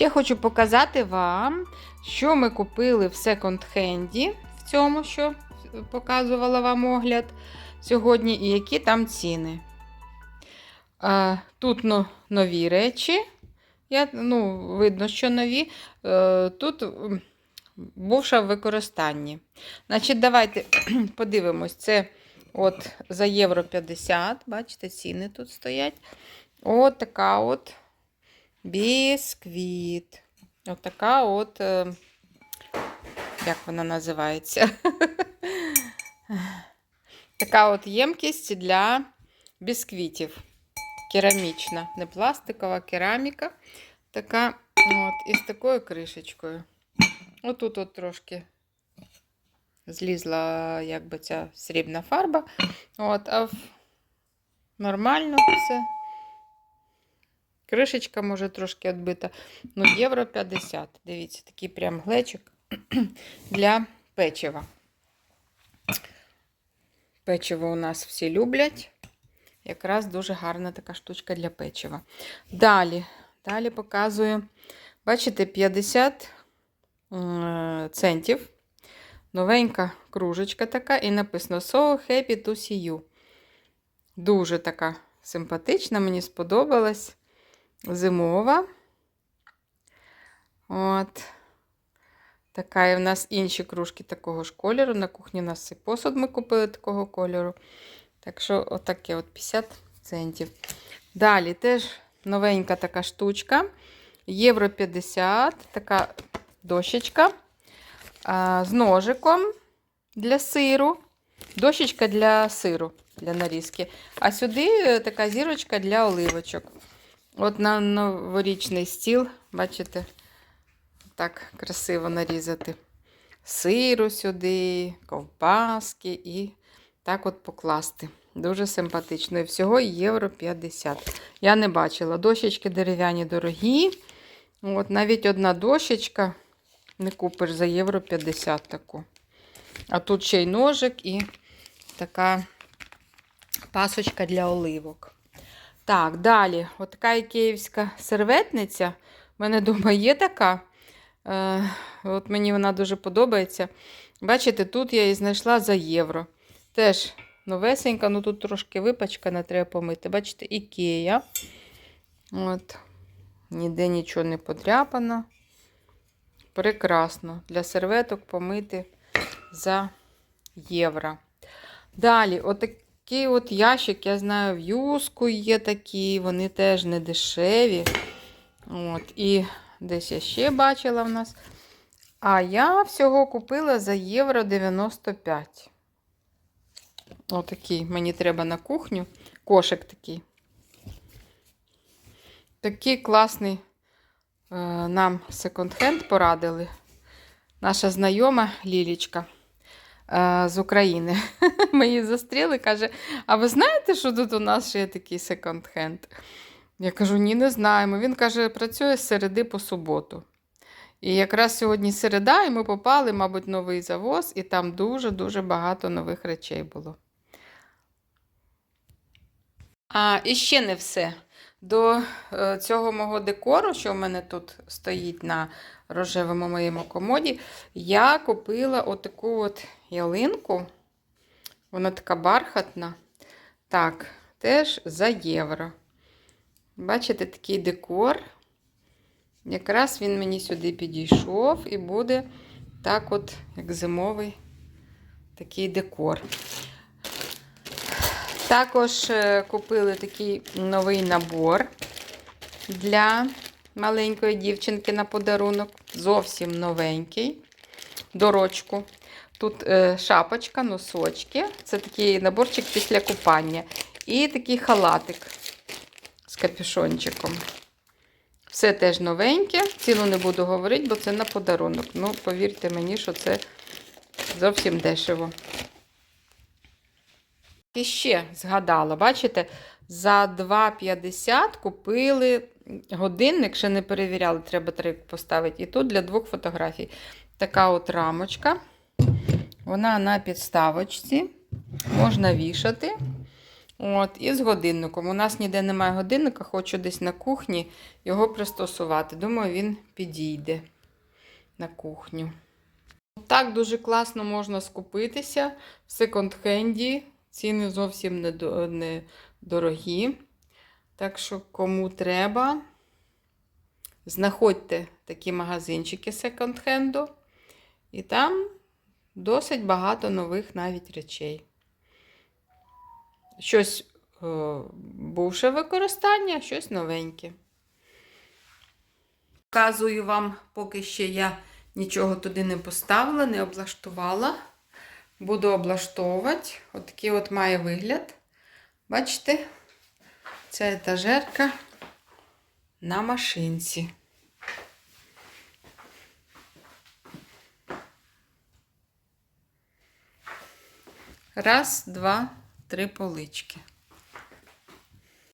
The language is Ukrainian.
я хочу показати вам, що ми купили в секонд-хенді, в цьому, що показувала вам огляд сьогодні, і які там ціни. Тут ну, нові речі. Я, ну, видно, що нові. Е, Тут бувша в використанні. Значить, давайте подивимось. Це от за євро 50. Бачите, ціни тут стоять. От така от бісквіт. От така от, е, як вона називається? така от ємкість для бісквітів. Керамічна, не пластикова кераміка. Така от, із такою кришечкою. Отут от трошки злізла якби ця срібна фарба. От, а в... нормально все. Кришечка може трошки відбита. Ну, євро 50. Дивіться, такий прям глечик для печива. Печиво у нас всі люблять. Якраз дуже гарна така штучка для печива. Далі, далі показую. Бачите, 50 е, центів. Новенька кружечка така, і написано So happy to see you. Дуже така симпатична, мені сподобалась. Зимова. От. Така і в нас інші кружки такого ж кольору. На кухні у нас і посуд ми купили такого кольору. Так що, отаке от 50 центів. Далі теж новенька така штучка. Євро 50, така дощечка а, з ножиком для сиру. Дощечка для сиру, для нарізки. А сюди е, така зірочка для оливочок. От на новорічний стіл, бачите, так красиво нарізати. Сиру сюди, ковбаски і так от покласти. Дуже симпатично. І всього євро 50. Я не бачила. Дощечки дерев'яні дорогі. От Навіть одна дощечка не купиш за євро 50 таку. А тут ще й ножик і така пасочка для оливок. Так, далі, от така ікеївська серветниця. У мене вдома є така. Е, от Мені вона дуже подобається. Бачите, тут я її знайшла за євро. Теж новесенька, ну тут трошки випачкана, треба помити. Бачите, ікея. От. Ніде нічого не подряпано. Прекрасно. Для серветок помити за євро. Далі, отакий от ящик, я знаю, в юску є такі, вони теж не дешеві. От, І десь я ще бачила в нас. А я всього купила за євро 95. Отакий мені треба на кухню. Кошик такий. Такий класний е, нам секонд-хенд порадили. Наша знайома Лілічка з України. Ми її зустріли, каже: А ви знаєте, що тут у нас ще є такий секонд-хенд? Я кажу, ні, не знаємо. Він каже, працює з середи по суботу. І якраз сьогодні середа, і ми попали, мабуть, новий завоз, і там дуже-дуже багато нових речей було. А, і ще не все. До е, цього мого декору, що в мене тут стоїть на рожевому моєму комоді, я купила отаку от ялинку. Вона така бархатна. Так, теж за євро. Бачите, такий декор. Якраз він мені сюди підійшов і буде так от, як зимовий такий декор. Також е, купили такий новий набор для маленької дівчинки на подарунок. Зовсім новенький. Дорочку. Тут е, шапочка, носочки. Це такий наборчик після купання. І такий халатик з капюшончиком. Все теж новеньке. Ціну не буду говорити, бо це на подарунок. Ну, повірте мені, що це зовсім дешево. І ще згадала, бачите, за 2,50 купили годинник, ще не перевіряли, треба трик поставити. І тут для двох фотографій. Така от рамочка. Вона на підставочці. Можна вішати. От, і з годинником. У нас ніде немає годинника, хочу десь на кухні його пристосувати. Думаю, він підійде на кухню. Так дуже класно можна скупитися в секонд-хенді. Ціни зовсім не дорогі. Так що, кому треба, знаходьте такі магазинчики секонд-хенду. І там досить багато нових навіть речей. Щось е, бувше використання, щось новеньке. Показую вам, поки ще я нічого туди не поставила, не облаштувала. Буду облаштовувати. Отакий от має вигляд. Бачите? Ця етажерка на машинці. Раз, два, три полички.